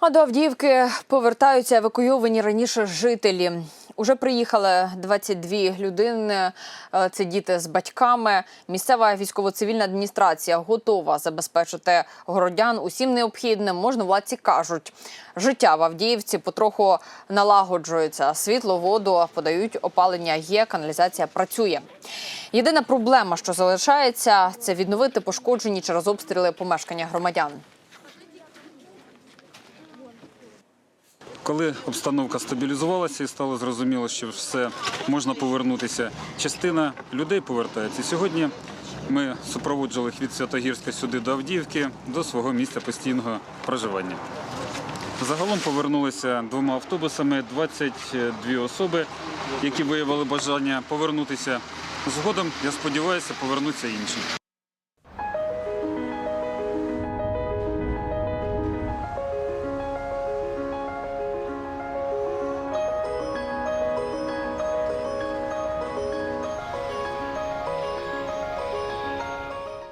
А до Авдіївки повертаються евакуйовані раніше жителі. Уже приїхали 22 людини. е, Це діти з батьками. Місцева військово-цивільна адміністрація готова забезпечити городян усім необхідним. Можновладці кажуть, життя в Авдіївці потроху налагоджується. Світло, воду подають, опалення є, каналізація працює. Єдина проблема, що залишається, це відновити пошкоджені через обстріли помешкання громадян. Коли обстановка стабілізувалася і стало зрозуміло, що все можна повернутися, частина людей повертається. Сьогодні ми супроводжували їх від Святогірська сюди до Авдіївки, до свого місця постійного проживання. Загалом повернулися двома автобусами 22 особи, які виявили бажання повернутися. Згодом, я сподіваюся, повернуться інші.